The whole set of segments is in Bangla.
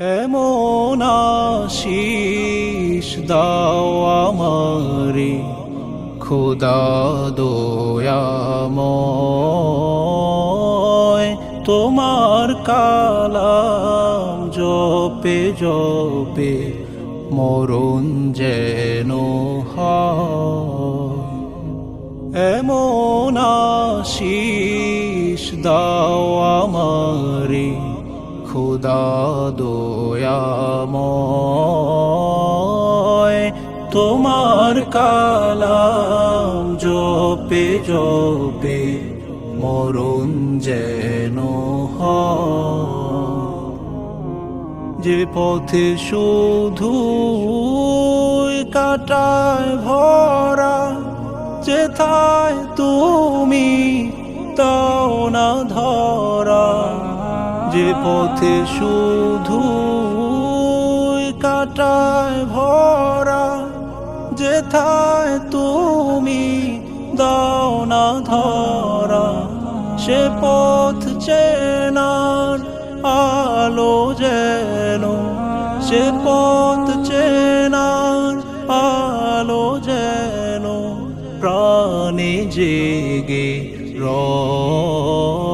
এমন আশিস দাও আমারে, খোদা দয়াময় তোমার কালাম জপে জপে মরণ যেন এমন আশিস দাও আমারে খোদা দয়াময় তোমার কালাম জপে জপে মরণ যেন যে পথে শুধু কাটায় ভরা যেথায় তুমি তাও না ধরা যে পথে শুধু কাটায় ভরা, যেথায় তুমি দাও না ধরা, সে পথ চেনার আলো যেন, সে পথ চেনার আলো যেন, প্রাণে জেগে রয়।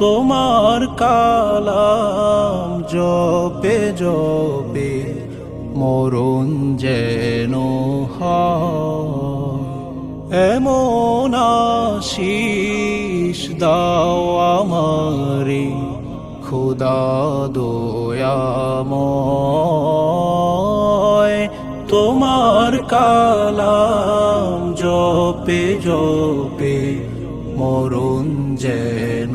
তোমার কালাম জপে জপে, মরণ যেন এমন আশিস দাও আমারে, খোদা দয়াময়। তোমার কালাম জপে জপে, মরণ যেন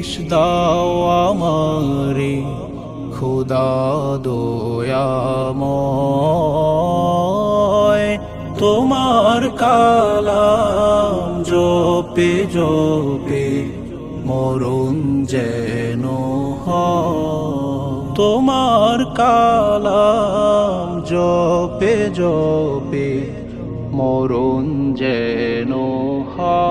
আশিস দাও আমারে, খোদা দয়াময়। তোমার কালাম জপে জপে মরণ যেন তোমার কালাম জপে জপে মরণ যেন হয়।